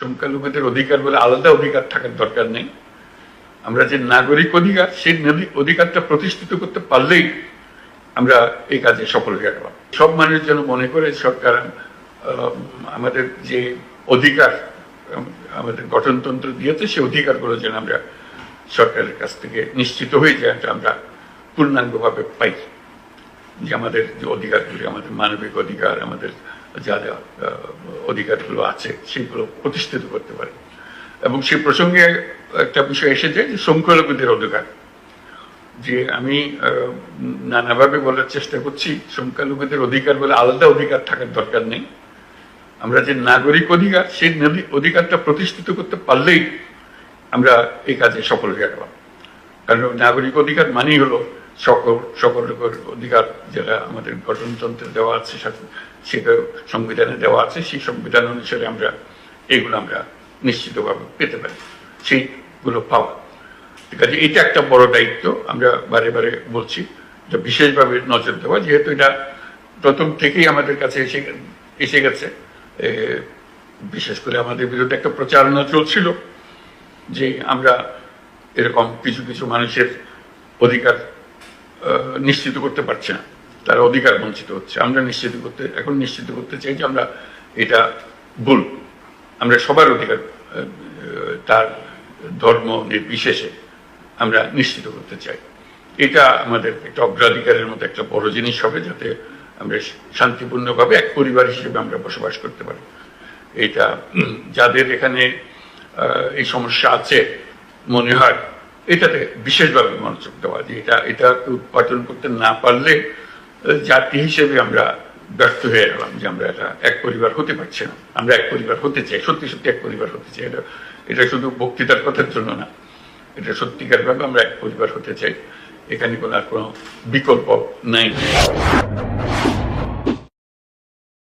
সংখ্যালঘুদের অধিকার বলে আলাদা অধিকার থাকার দরকার নেই। আমরা যে নাগরিক অধিকার, সেই অধিকারটা প্রতিষ্ঠিত করতে পারলেই আমরা এই কাজে সফল হয়ে গেলাম। সব মানুষ যেন মনে করে সরকার আমাদের যে অধিকার আমাদের গঠনতন্ত্র দিয়েছে, সেই অধিকারগুলো যেন আমরা সরকারের কাছ থেকে নিশ্চিত হয়ে যায় আমরা পূর্ণাঙ্গভাবে পাই। যে আমাদের যে অধিকারগুলি, আমাদের মানবিক অধিকার, আমাদের যা যা অধিকারগুলো আছে, সেগুলো প্রতিষ্ঠিত করতে পারে। এবং সেই প্রসঙ্গে একটা বিষয় এসে যায় যে সংখ্যালঘুদের অধিকার। যে আমি নানাভাবে বলার চেষ্টা করছি সংখ্যালঘুদের অধিকার বলে আলাদা অধিকার থাকার দরকার নেই। আমরা যে নাগরিক অধিকার সেই অধিকারটা প্রতিষ্ঠিত করতে পারলেই আমরা এই কাজে সফল হয়ে গেলাম কারণ নাগরিক অধিকার মানেই হলো সকল সকল রকমের অধিকার যেটা আমাদের গঠনতন্ত্রে দেওয়া আছে সেটা সংবিধানে দেওয়া আছে, সেই সংবিধান অনুসারে আমরা এগুলো আমরা নিশ্চিতভাবে পেতে পারি, সেইগুলো পাওয়া। ঠিক আছে এটা একটা বড় দায়িত্ব, আমরা বারে বারে বলছি যে বিশেষভাবে নজর দেওয়া, যেহেতু এটা প্রথম থেকেই আমাদের কাছে এসে এসে গেছে। বিশেষ করে আমাদের বিরুদ্ধে একটা প্রচারণা চলছিল যে আমরা এরকম কিছু কিছু মানুষের অধিকার নিশ্চিত করতে পারছে না। তারা অধিকার বঞ্চিত হচ্ছে। আমরা নিশ্চিত করতে, এখন নিশ্চিত করতে চাই যে আমরা এটা ভুল। আমরা সবার অধিকার তার ধর্ম নির্বিশেষে আমরা নিশ্চিত করতে চাই। এটা আমাদের একটা অগ্রাধিকারের মতো একটা বড় জিনিস হবে যাতে আমরা শান্তিপূর্ণভাবে এক পরিবার হিসেবে আমরা বসবাস করতে পারি। এটা যাদের এখানে এই সমস্যা আছে, মনে হয় এটাতে বিশেষভাবে মনোযোগ দেওয়া যে এটা এটা উৎপাদন করতে না পারলে জাতি হিসেবে আমরা ব্যর্থ হয়ে গেলাম যে আমরা এটা এক পরিবার হতে পারছি না। আমরা এক পরিবার হতে চাই, সত্যি সত্যি এক পরিবার হতে চাই। এটা এটা শুধু বক্তৃতার কথার জন্য না, এটা সত্যিকারভাবে আমরা এক পরিবার হতে চাই। এখানে কোনো আর কোনো বিকল্প নাই।